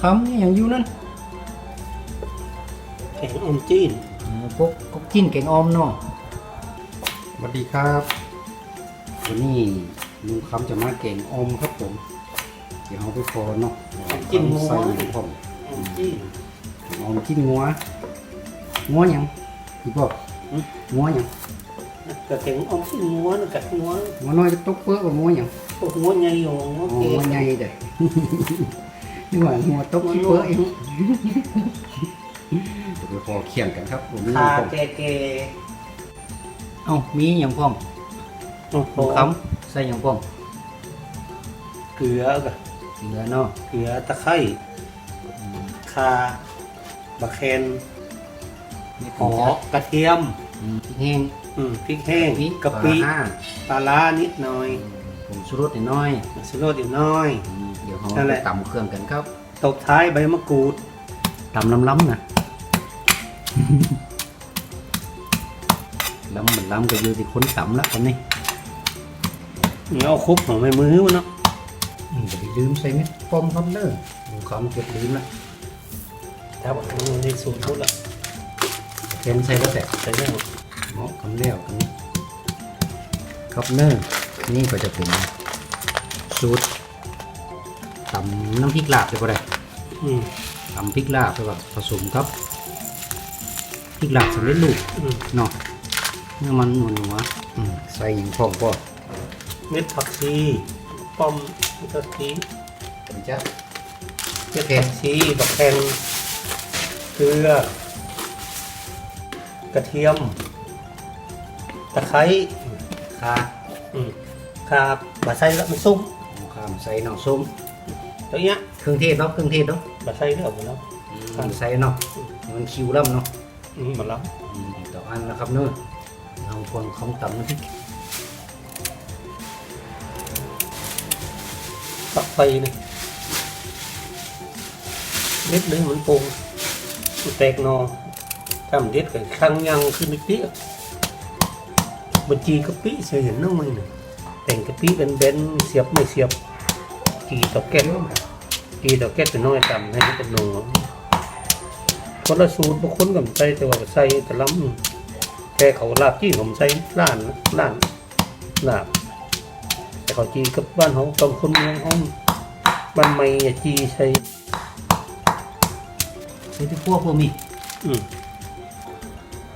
คำนี่อย่างอยู่นั่นแกงอมจีนเออพวกกบกินแกงออมเนาะสวัสดีครับ วันนี้ลุงคำจะมาแกงออมครับผม เดี๋ยวเอาไปฟอเนาะใส่ลงผมอมจีนออมกินงัวงัวหยังพี่บอกอืมงัวหยังกระแกงอมจีนงัวนะกับงัวงัวน้อยจะตกเปื้อกับงัวหยังพวกงัวใหญ่อยู่งัวอ๋อเกงัวใหญ่เด้ อนี่ว่างัวตกขี้เปื้อเองเดี๋ยวไปฟอเคียงกันครับผมนี่คาผมแกแกเอ้ามีหยังพ่องโอ้โหลุงคำใส่หยังพ่องเกลือกับเกลือเนาะเกลือตะไคร้คาบะแคนนี่หอกระเทียมอืมพริกแห้งอืมพริกแห้งกะปิปลาห้าปลาร้านิดหน่อยผงชูรสนิดหน้อยสโรดอีกน้อยอืมเดี๋ยวเรานั่นแหไปละ ตำเครื่องกันครับตบท้ายใบมะกรูดตำล้ำๆนะ ล้ำเหมือนล้ำก็อยู่ที่คนตำแล้วตอนนี้นี่เอาคุบของไม่มือมันเนาะอืมอย่าไปลืมใส่เม็ดปอมครับเด้อลุงคำเก็บลืมละถ้าบอกมันในสูตรพุทธละเค็มใส่แล้วแต่ ใส่เรื่องเหมาะคำเลี้ยวกันนี้ครับเนอร์นี่ก็จะเป็นสูตรตำน้ำพริกลาบไปก็ได้อืมตำพริกลาบไปก็ผสมครับพริกลาบสำเร็จรูปอืมเนาะเนื้อมันหนัวๆอืมใส่อย่างพร้อมก็เม็ดผักชีป้อมเม็ดผักชีเป็นจ้าเม็ดผักชีบักแคนเกลือกระเทียม ตะไคร้คาอืมขาบะไส้แล้วมันซุ่มข้ามใส่หน่อส้ม ตัวเนี้ยเครื่องเทศเนาะเครื่องเทศเนาะบะไส้เลือกหมดแล้วข้ามใส่เนาะมันคิวล่ำเนาะอืมหมดแล้วอืมต่ออันนะครับเนอะเอาคนของตำน้ำพริกตักไฟนี่เล็ดนึงมันปรุงมันแตกหนอทำเด็ดกันข้างยังขึ้นนิดเดียวบัญชีกะปิเสียเห็นน้องมั้ยเนี่ยแต่งกะปิเป็นเบนๆเสียบไม่เสียบจีตอกแก๊ส จีตอกแก๊สเป็นน้อยต่ำให้มันเป็นหนอคนละสูตรบางคนก็ใส่แต่ว่าใส่แต่ล้ำแค่เขาลาบจี้ผมใส่ล้านนะล้านลาบแต่เขาจีกับบ้านของตรงคนเมืองของบ้านใหม่อย่าจีใส่ใส่ที่พวกพวกมีอืม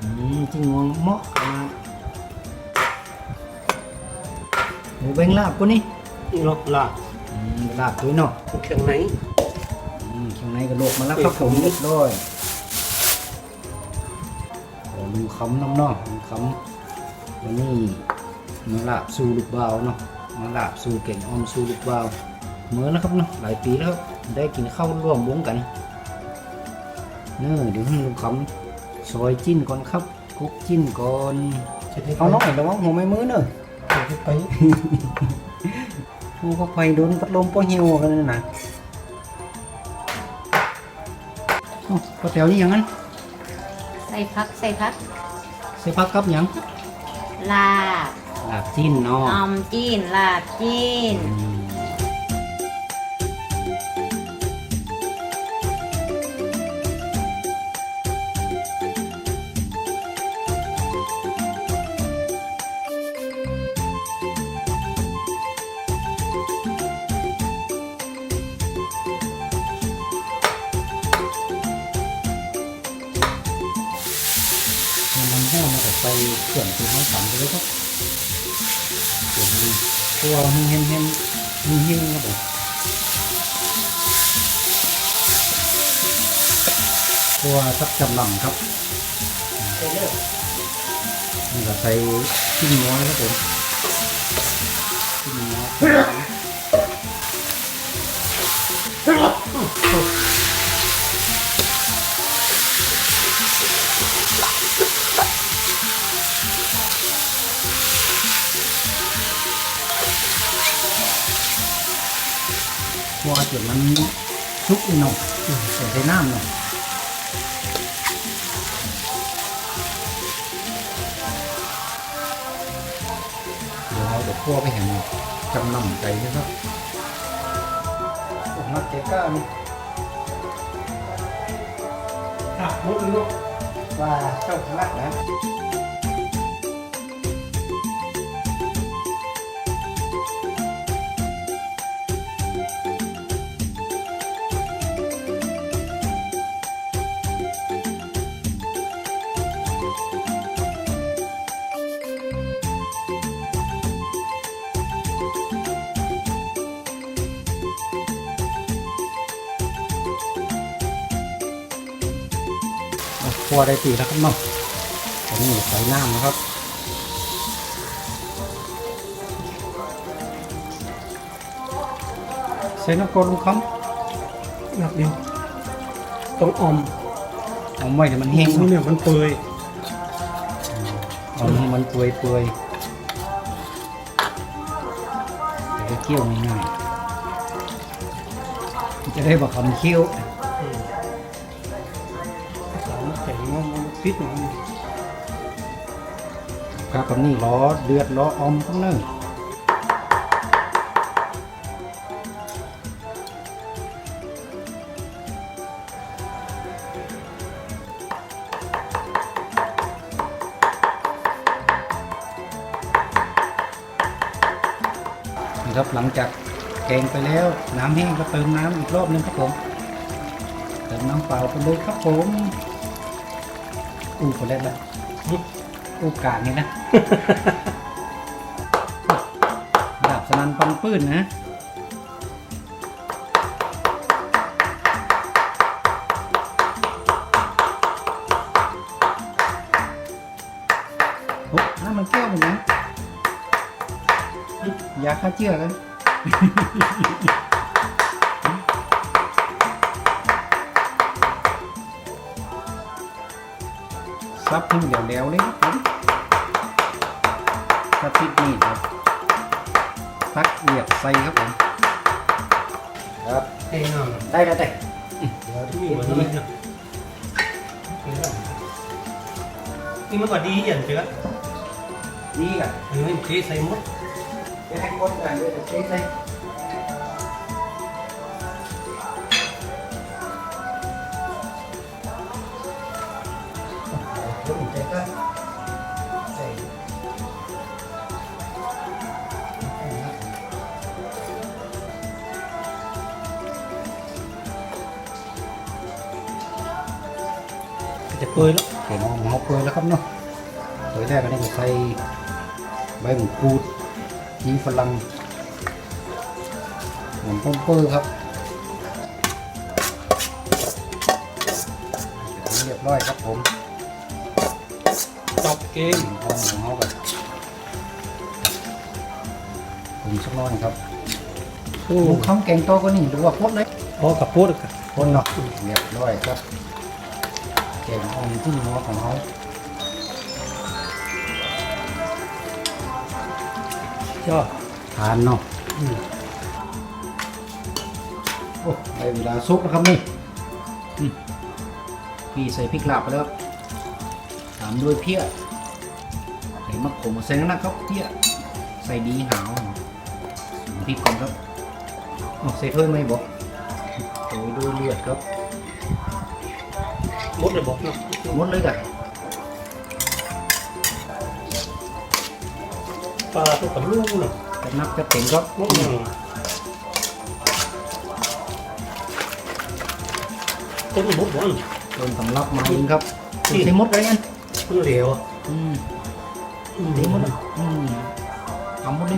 อืมจิ้งงวงเหมาะขนาดหมูแบงลาบก็นี่นี่ลบลาบอืม ลาบด้วยเนาะเครื่องไหนอืมข้างในกระโดกมาแล้วครับผมเรียบร้อยโอ้ลุงคำน้ำเนาะลุงคำวันนี้มาลาบสู่ลูกบ่าวเนาะมาลาบสู่เก่งออมสู่ลูกบ่าวเมื่อนะครับเนาะหลายปีแล้วครับได้กินข้าวร่วมวงกันเนอะเดี๋ยวให้ลุงคำซอยจิ้นก่อนครับคลุกจิ้นก่อนจะได้เอาน้องระวังหัวไม่มือเนอะจะได้ไป หัวก็ไฟโดนพัดลมป้อเหี่ยวกันนั่นนะเอ้าก๋วยเตี๋ยวนี่อย่างนั้น ใส่พักใส่พักใส่ผักกับหยังลาบลาบจิ้นเนาะออมจีนลาบจีน ตัวแห้งแห้งแห้งแห้งแห้งครับผมตัวสักจำลำครับนี่ก็ใส่ชิ้นน้อยครับผมชิ้นน้อย ตัวจุดมันชุกอีหน่อยใส่ใส่น้ำหน่อยเดี๋ยวเราจะคั่วไปเห็นจำนำใจนะครับผมนักเจ๊ก้านี่อะมุดลยลูกว่าเจ้าพลักนะ ครัวได้ตีแล้วครับเนาะอันนี้ใส่น้ำนะครับใส่น้ำกรดลงคหนักเดียวต้องออมำเอาไว้เดี๋ยวมันแห้งนี่เนี่ยมันเปื่อยเอาให้มันเปื่อยเปื่อยเดี๋ยวจะเคี่ยวง่ายๆมันจะได้บอกคำเคี่ยวามแข็งมันมันปิดหน่อยครับกับนี่ล้อเดือดล้อออมข้างหนึงนะครับหลังจากแกงไปแล้ว น้ำแห้งก็เติมน้ำอีกรอบหนึงครับผมเติมน้ำเปล่าไปเลยครับผม อู้คนแรกแล้วอู้กลาดนี่นะ ดาบสนันปังปื้นนะโอ้น้ำมันแก้วเหมือนกันยาฆ่าเชื้อกัน ซับทิ้งเดี๋ยวๆเลยครับผมถ้าติดนี่ครับตักเหยียบใส่ครับผมครับเองอะได้ได้ได้เดี๋ยวที่มันนี่นะนี่มันก็ดีอย่างเจ้าดีอะเฮ้ยเทใส่หมดจะให้คนกันเลยเจะเปื่อยแล้วเขียนว่าหมอเปื่อยแล้วครับเนาะโดยแรกก็ต้องใส่ใบหมูกรูดยีฝรั่งหอมต้มเปื่อยครับเรียบร้อยครับผมจบเกมห้องของเขาแบบผมสักหน้อยครับโอ้ลูกข้าวแกงโตก็นี่ดูว่าพดเลยพอกับพูดกันพดเนาะเรียบร้อยครับแกงอ่อมที่หัวของเขายอดทานเนาะอืมโอ้ได้เวลาซุปแล้วครับนี่อืมพี่ใส่พริกลาบไปแล้วครับตามด้วยเพี้ยใส่มะขมใส่นะครับเพี้ยใส่ดีหาวพริกก่อนครับอ๋อใส่ถ้วยไหมบอกโอ้ยด้วยเลือดครับห มดเลยบอกเนาะหมดเลยกันปลาตัวกับลูกเนาะจะนับจะเต็งครับหมดเลยต้นหมดบ่อนต้นสำรับมาเองครับคุณใส่หมดเลยงั้นมันเหลวอืมอืมใส่หมดเลยอืมทำหมดเ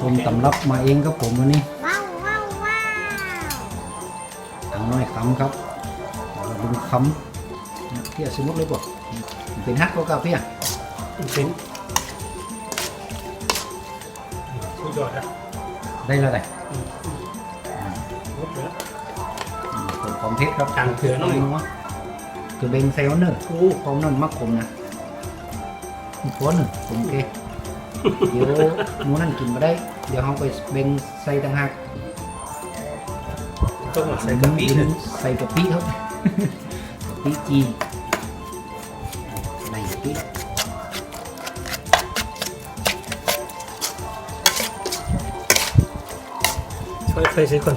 ลยต้นสำรับมาเองครับผมวันนี้ว้าวว้าวว้าวทางน้อยคำครับลุงคำเพี่ยสมมติเลยบอกเป็นฮักก็กาเพี่ยเป็นสุดยอดอะได้แล้วไงหมดเลยผมของเพชรครับต่างเถื่อหน่อยคือเบงเซลเนอร์โอ้ของนั่นมักผมนะอีกคนหนึ่งผมโอเค เดี๋ยวหมูนั่นกินมาได้ เดี๋ยวเขาไปเบงใส่ต่างหากต้องมาใส่กะปิเลยใส่กะปิครับกะปิจีนในกะปิค่อยไฟใส่ก่อน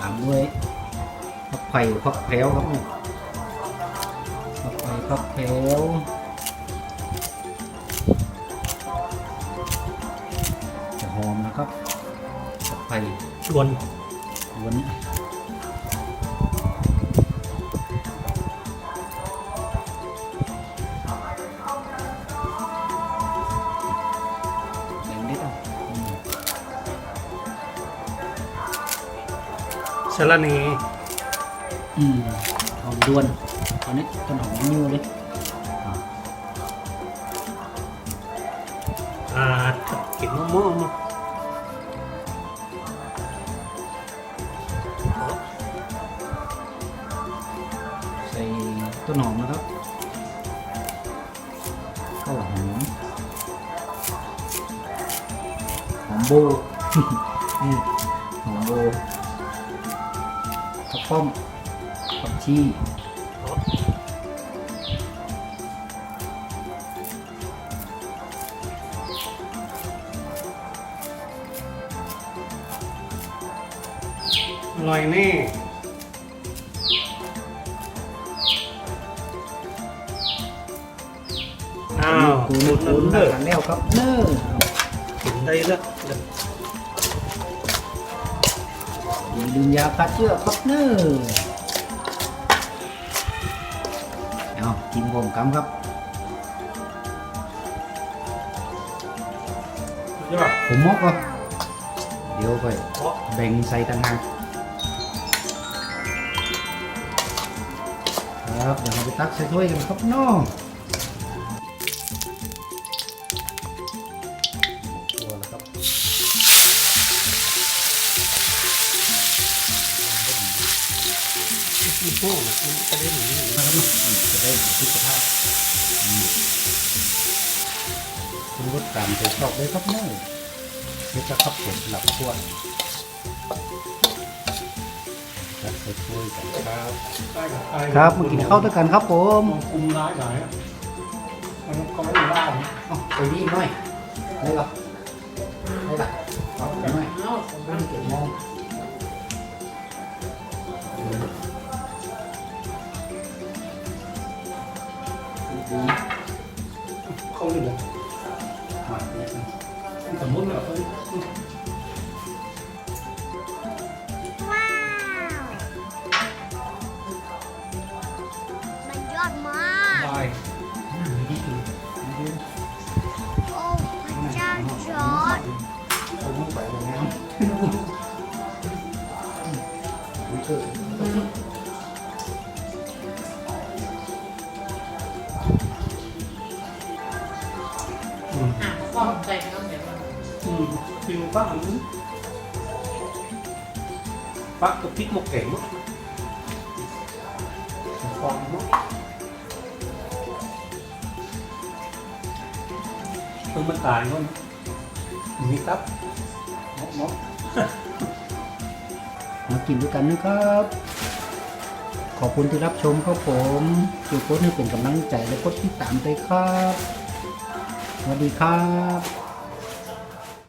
ตามด้วยพักไผ่พักแพรวครับเนี่ยพักไผ่พักแพรว พักไผ่ชวนวันนี้แดงนิดอะอืมสาระเนอืมหอมด้วนตอนนี้ต้นหอมนิ้วเลยอะอ่ากินมะม่วง โบนี่หอมโบข้าวป้อมผักชีอร่อยแน่อ้าวคูหณมดคูแล้วณเด้อกันแล้วครับเน้อกินได้แล้วอ ย่าลืมยาคัดเชื้อครับเน้อเอากินผมกำครับใช่ มีพวกมันกระเด็นหนีมาครับอืมจะได้สุขภาพอืมคุณรสตามใจชอบเลยครับน้องนี่จะครับผมหลับขวกใส่ถ้วยกันครับมากินข้าวด้วยกันครับผมคุมร้ายหลายอะมันก็ไม่ได้นะเอไปนี่หน่อยได้หรอได้หรอเอาไปหน่อยเอาผมไม่เก็บมอง ดมากตายโอ้พระเจ้าจอร์ดเอาลูกไปตรงนี้นี่คืออืมอะป้องใส่น้ำเดี๋ยวมันอืมฟิวปักอันนี้ปักกับพริกหมกแข็งมั้งฟองมั้ง เพิ่งมันตายมั้งมีครับมกมกมากินด้วยกันนะครับ ขอบคุณที่รับชมครับผมช่วยกดให้เป็นกำลังใจและกดติดตามด้วยครับสวัสดีครับ